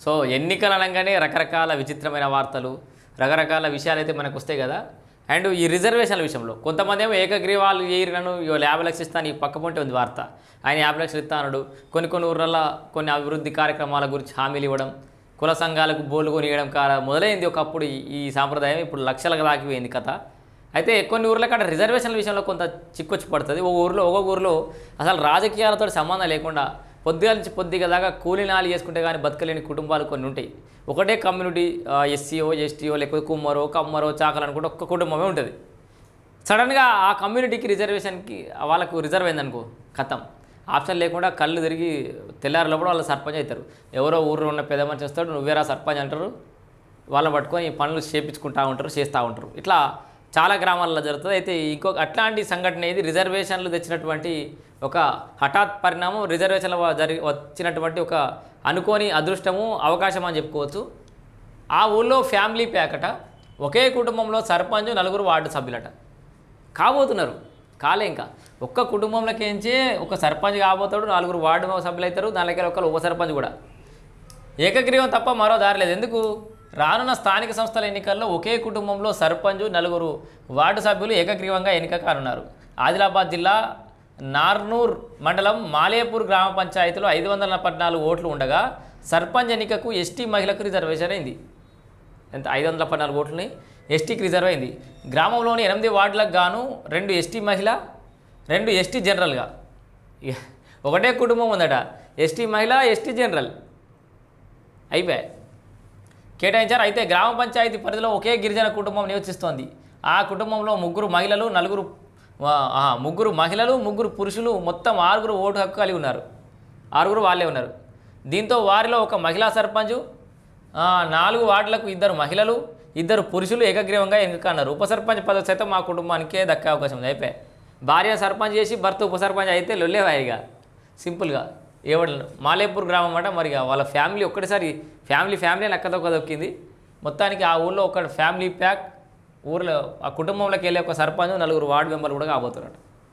So ఎన్నికలు అనగానే రకరకాల విచిత్రమైన వార్తలు రకరకాల విషయాలు అయితే మనకు వస్తాయి కదా. అండ్ ఈ రిజర్వేషన్ల విషయంలో కొంతమంది ఏమో ఏకగ్రీవాలు ఏరినను యాభై లక్షలు ఇస్తాను ఈ పక్క పొంటే ఉంది వార్త. ఆయన యాభై లక్షలు ఇస్తానడు కొన్ని కొన్ని ఊర్లలో కొన్ని అభివృద్ధి కార్యక్రమాల గురించి హామీలు ఇవ్వడం కుల సంఘాలకు బోర్లు కొనియడం కార మొదలైంది ఒకప్పుడు ఈ- సాంప్రదాయం ఇప్పుడు లక్షలకు దాకిపోయింది కథ. అయితే కొన్ని ఊర్ల కాడ రిజర్వేషన్ల విషయంలో కొంత చిక్కొచ్చి పడుతుంది. ఒక ఊరిలో ఒక్కొక్క ఊరిలో అసలు రాజకీయాలతో సంబంధం లేకుండా పొద్దుగా నుంచి పొద్దుగా దాకా కూలీ చేసుకుంటే కానీ బతకలేని కుటుంబాలు కొన్ని ఉంటాయి. ఒకటే కమ్యూనిటీ ఎస్సీఓ ఎస్టీఓ లేకపోతే కుమ్మరో కమ్మరో చాకలు అనుకుంటే ఒక్క కుటుంబమే ఉంటుంది. సడన్గా ఆ కమ్యూనిటీకి రిజర్వేషన్కి వాళ్ళకు రిజర్వ్ అయిందనుకో కథం. ఆప్షన్ లేకుండా కళ్ళు తిరిగి తెల్లారిలో కూడా వాళ్ళు సర్పంచ్ అవుతారు. ఎవరో ఊర్లో ఉన్న పెద్ద మనిషి వస్తాడు నువ్వేరా సర్పంచ్ అంటారు. వాళ్ళని పట్టుకొని పనులు చేపించుకుంటూ ఉంటారు చేస్తూ ఉంటారు. ఇట్లా చాలా గ్రామాల్లో జరుగుతుంది. అయితే ఇంకొక అట్లాంటి సంఘటన ఇది రిజర్వేషన్లు తెచ్చినటువంటి ఒక హఠాత్ పరిణామం రిజర్వేషన్ల జరిగి జరి వచ్చినటువంటి ఒక అనుకోని అదృష్టము అవకాశం అని చెప్పుకోవచ్చు. ఆ ఊళ్ళో ఫ్యామిలీ ప్యాకట ఒకే కుటుంబంలో సర్పంచ్ నలుగురు వార్డు సభ్యులట. కాబోతున్నారు. కాలే ఇంకా. ఒక్క కుటుంబంలోకించే ఒక సర్పంచ్ కాబోతాడు నలుగురు వార్డు సభ్యులు అవుతారు దానిలోకి ఒకరు ఉప సర్పంచ్ కూడా. ఏకగ్రీవం తప్ప మరో దారి లేదు. ఎందుకు? రానున్న స్థానిక సంస్థల ఎన్నికల్లో ఒకే కుటుంబంలో సర్పంచ్ నలుగురు వార్డు సభ్యులు ఏకగ్రీవంగా ఎన్నిక కానున్నారు. ఆదిలాబాద్ జిల్లా నార్నూర్ మండలం మాలేపూర్ గ్రామ పంచాయతీలో ఐదు వందల పద్నాలుగు ఓట్లు ఉండగా సర్పంచ్ ఎన్నికకు ఎస్టీ మహిళకు రిజర్వేషన్ అయింది. ఎంత? ఐదు వందల పద్నాలుగు ఓట్లని ఎస్టీకి రిజర్వ్ అయింది. గ్రామంలోని ఎనిమిది వార్డులకు గాను రెండు ఎస్టీ మహిళ రెండు ఎస్టీ జనరల్గా. ఒకటే కుటుంబం ఉందట. ఎస్టీ మహిళ ఎస్టీ జనరల్. అయిపోయాయి. కేటాయించారు. అయితే గ్రామ పంచాయతీ పరిధిలో ఒకే గిరిజన కుటుంబం నివసిస్తోంది. ఆ కుటుంబంలో ముగ్గురు మహిళలు నలుగురు ముగ్గురు మహిళలు ముగ్గురు పురుషులు మొత్తం ఆరుగురు ఓటు హక్కు కలిగి ఉన్నారు. ఆరుగురు వాళ్ళే ఉన్నారు. దీంతో వారిలో ఒక మహిళా సర్పంచ్ నాలుగు వార్డులకు ఇద్దరు మహిళలు ఇద్దరు పురుషులు ఏకగ్రీవంగా ఎన్నిక అన్నారు ఉప సర్పంచ్ పదవి సైతం మా కుటుంబానికే దక్కే అవకాశం ఉంది. అయిపోయి భార్య సర్పంచ్ చేసి భర్త ఉప సర్పంచ్ అయితే లొల్లేవాయిగా. సింపుల్గా. ఏవడ మాలేపూర్ గ్రామం అట మరి వాళ్ళ ఫ్యామిలీ ఒక్కటిసారి ఫ్యామిలీ ఫ్యామిలీ లెక్కదొక్క దొక్కింది. మొత్తానికి ఆ ఊళ్ళో ఒక ఫ్యామిలీ ప్యాక్ ఊర్లో ఆ కుటుంబంలోకి వెళ్ళే ఒక సర్పంచ్ నలుగురు వార్డు మెంబర్లు కూడా కాబోతున్నారు